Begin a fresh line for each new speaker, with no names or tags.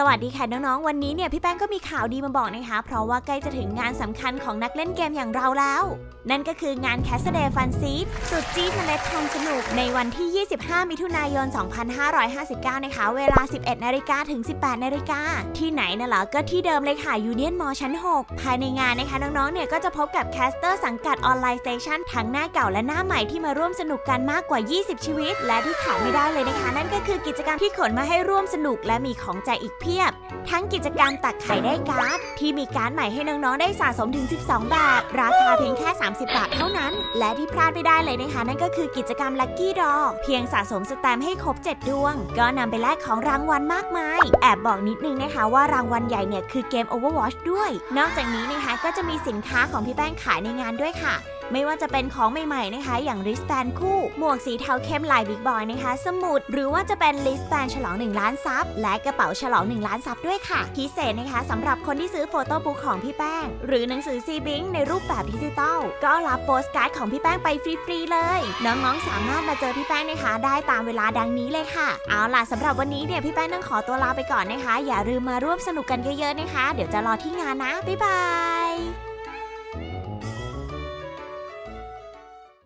สวัสดีค่ะน้องๆ วันนี้เนี่ยพี่แป้งก็มีข่าวดีมาบอกนะคะ เพราะว่าใกล้จะถึงงานสำคัญของนักเล่นเกมอย่างเราแล้ว นั่นก็คืองาน c a s t d a y Fun Seed สุดจี๊ดเมล็ดพันสนุก ในวันที่ 25 มิถุนายน 2559 นะคะ เวลา 11 นาฬิกาถึง 18 นาฬิกา ที่ไหนน่ะเหรอ ก็ที่เดิมเลยค่ะยูเนียนมอชั้น 6 ภายในงานนะคะน้องๆ เนี่ยก็จะพบกับแคสเตอร์สังกัดออนไลน์สเตชันทั้งหน้าเก่าและหน้าใหม่ที่มาร่วมสนุกกันมากกว่า 20 ชีวิต และที่ขาดไม่ได้เลยนะคะ นั่นก็คือกิจกรรมที่ขนมาให้ร่วมสนุก และมีของแจกอีกเพียบ ทั้งกิจกรรมตักไข่ได้การ์ด ที่มีการ์ดใหม่ให้น้อง ๆ ได้สะสมถึง 12แบบราคาเพียงแค่ 30 บาทเท่านั้น และที่พลาดไม่ได้เลยนะคะ นั่นก็คือกิจกรรม Lucky d r a w เพียงสะสมสแตมให้ครบ 7 ดวง ก็นำไปแลกของรางวัลมากมาย แอบบอกนิดนึงนะคะว่ารางวัลใหญ่เนี่ยคือเกม Overwatch ด้วย นอกจากนี้นะคะก็จะมีสินค้าของพี่แป้งขายในงานด้วยค่ะไม่ว่าจะเป็นของใหม่ๆนะคะ อย่าง wristband คู่ หมวกสีเทาเข้มลายบิ๊กบอยนะคะ สมุด หรือว่าจะเป็น wristband ฉลอง 1 ล้านซับ และกระเป๋าฉลอง1 ล้านซับด้วยค่ะ พิเศษนะคะสำหรับคนที่ซื้อโฟโต้บุ๊กของพี่แป้ง หรือหนังสือซีบิงในรูปแบบดิจิตอลก็รับโปสการ์ดของพี่แป้งไปฟรีๆเลย น้องๆสามารถมาเจอพี่แป้งนะคะ ได้ตามเวลาดังนี้เลยค่ะ เอาล่ะสำหรับวันนี้เนี่ยพี่แป้งต้องขอตัวลาไปก่อนนะคะ อย่าลืมมาร่วมสนุกกันเยอะๆนะคะ เดี๋ยวจะรอที่งานนะบ๊ายบาย